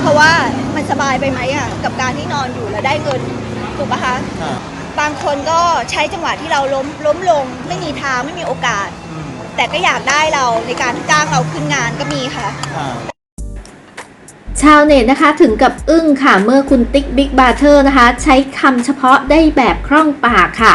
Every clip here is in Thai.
เพราะว่ามันสบายไปไหมอะกับการที่นอนอยู่แล้วได้เงินถูกปะคะค่ะบางคนก็ใช้จังหวะที่เราล้มล้มลง ไม่มีทางไม่มีโอกาสอืมแต่ก็อยากได้เราในการจ้างเราขึ้นงานก็มีค่ะค่ะชาวเน็ตนะคะถึงกับอึ้งค่ะเมื่อคุณติ๊กบิ๊กบาเทอร์นะคะ ใช้คำเฉพาะได้แบบคล่องปากค่ะ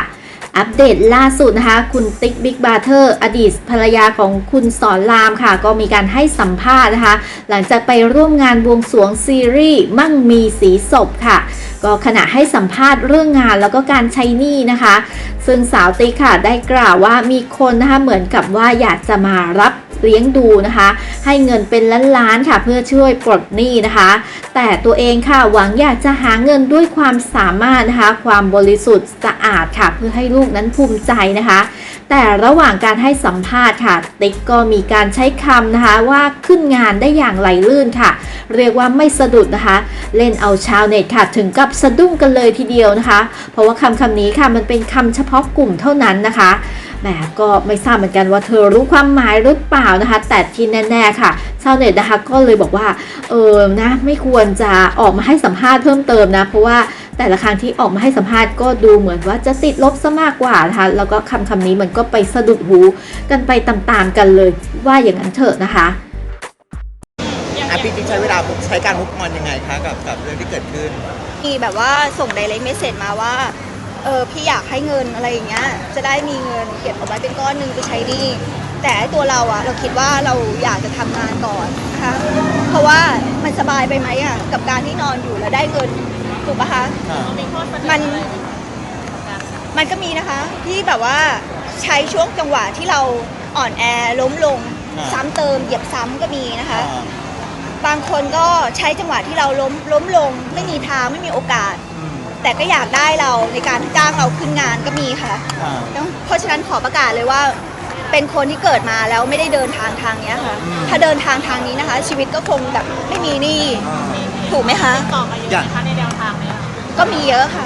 อัปเดตล่าสุดนะคะ คุณติ๊กบิ๊กบาเทอร์อดีตภรรยาของคุณสอนรามค่ะ ก็มีการให้สัมภาษณ์นะคะ หลังจากไปร่วมงานบวงสรวงซีรีส์มั่งมีสีศพค่ะ ก็ขณะให้สัมภาษณ์เรื่องงานแล้วก็การใช้หนี้นะคะ ซึ่งสาวติ๊กค่ะได้กล่าวว่ามีคนนะคะเหมือนกับว่าอยากจะมารับ เลี้ยงดูนะคะ ให้เงินเป็นล้านๆค่ะเพื่อช่วยปลดหนี้นะคะ แต่ตัวเองค่ะหวังอยากจะหาเงินด้วยความสามารถนะคะ ความบริสุทธิ์สะอาดค่ะ เพื่อให้ลูกนั้นภูมิใจนะคะ แต่ระหว่างการให้สัมภาษณ์ค่ะ ติ๊กก็มีการใช้คำนะคะว่าขึ้นงานได้อย่างไหลลื่นค่ะ เรียกว่าไม่สะดุดนะคะ เล่นเอาชาวเน็ตค่ะ ถึงกับสะดุ้งกันเลยทีเดียวนะคะ เพราะว่าคำคำนี้ค่ะมันเป็นคำเฉพาะกลุ่มเท่านั้นนะคะ แหมก็ไม่ทราบเหมือนกันว่าเธอรู้ความหมายหรือเปล่านะคะ แต่ที่แน่ ๆ ค่ะชาวเน็ตนะคะก็เลยบอกว่าเออนะไม่ควรจะออกมาให้สัมภาษณ์เพิ่มเติมนะ เพราะว่าแต่ละครั้งที่ออกมาให้สัมภาษณ์ก็ดูเหมือนว่าจะติดลบซะมากกว่านะคะแล้วก็คำคำนี้มันก็ไปสะดุดหูกันไปตามๆกันเลยว่าอย่างนั้นเถอะนะคะอะพี่ติ๊กใช้เวลาใช้การมุกออนยังไงคะกับกับเรื่องที่เกิดขึ้นมีแบบว่าส่ง direct message มาว่า เออพี่อยากให้เงินอะไรอย่างเงี้ยจะได้มีเงินเก็บเอาไว้เป็นก้อนหนึ่งไปใช้หนี้แต่ไอ้ตัวเราอะเราคิดว่าเราอยากจะทำงานก่อนนะคะเพราะว่ามันสบายไปไหมอะกับการที่นอนอยู่แล้วได้เงินถูกปะคะค่ะมันมันก็มีนะคะที่แบบว่าใช้ช่วงจังหวะที่เราอ่อนแอล้มลงอ่าซ้ำเติมเหยียบซ้ำก็มีนะคะอ่าบางคนก็ใช้จังหวะที่เราล้มล้มลง ไม่มีทางไม่มีโอกาสอืม แต่ก็อยากได้เราในการจ้างเราขึ้นงานก็มีค่ะค่ะเพราะฉะนั้นขอประกาศเลยว่า เป็นคนที่เกิดมาแล้วไม่ได้เดินทางทางเนี้ยค่ะ ถ้าเดินทางทางนี้นะคะ ชีวิตก็คงแบบไม่มีหนี้ถูกไหมคะต่อมาเยอะไหมคะในแนวทางเนี้ยก็มีเยอะค่ะ